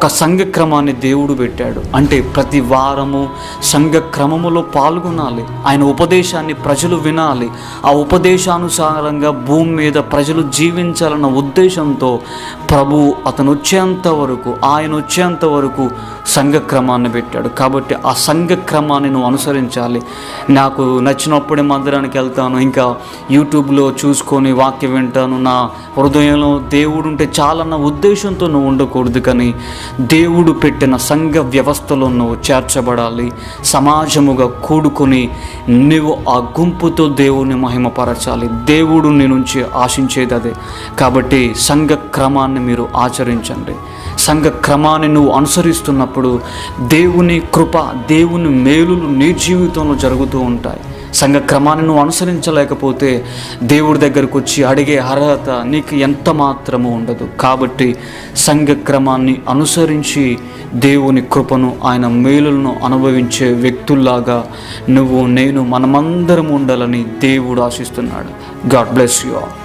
ఒక సంఘక్రమాన్ని దేవుడు పెట్టాడు. అంటే ప్రతి వారము సంఘక్రమములో పాల్గొనాలి. ఆయన ఉపదేశాన్ని ప్రజలు వినాలి. ఆ ఉపదేశానుసారంగా భూమి మీద ప్రజలు జీవించాలన్న ఉద్దేశంతో ప్రభు అతను వచ్చేంత వరకు ఆయన వచ్చేంత వరకు సంఘక్రమాన్ని పెట్టాడు. కాబట్టి ఆ సంఘక్రమాన్ని నువ్వు అనుసరించాలి. నాకు నచ్చినప్పుడే మందిరానికి వెళ్తాను. ఇంకా యూట్యూబ్లో చూసుకొని వాక్యం వింటాను. నా హృదయంలో దేవుడు ఉంటే చాలన్న ఉద్దేశంతో నువ్వు ఉండకూడదు కానీ దేవుడు పెట్టిన సంఘ వ్యవస్థలో నువ్వు చేర్చబడాలి. సమాజముగా కూడుకొని నువ్వు ఆ గుంపుతో దేవుని మహిమపరచాలి. దేవుడు నీ నుంచి ఆశించేది అదే. కాబట్టి సంఘ క్రమాన్ని మీరు ఆచరించండి. సంఘ క్రమాన్ని నువ్వు అనుసరిస్తున్నప్పుడు దేవుని కృప దేవుని మేలులు నీ జీవితంలో జరుగుతూ ఉంటాయి. సంఘ క్రమాన్ని నువ్వు అనుసరించలేకపోతే దేవుడి దగ్గరకు వచ్చి అడిగే అర్హత నీకు ఎంత మాత్రము ఉండదు. కాబట్టి సంఘ క్రమాన్ని అనుసరించి దేవుని కృపను ఆయన మేలులను అనుభవించే వ్యక్తుల్లాగా నువ్వు నేను మనమందరం ఉండాలని దేవుడు ఆశిస్తున్నాడు. God bless you all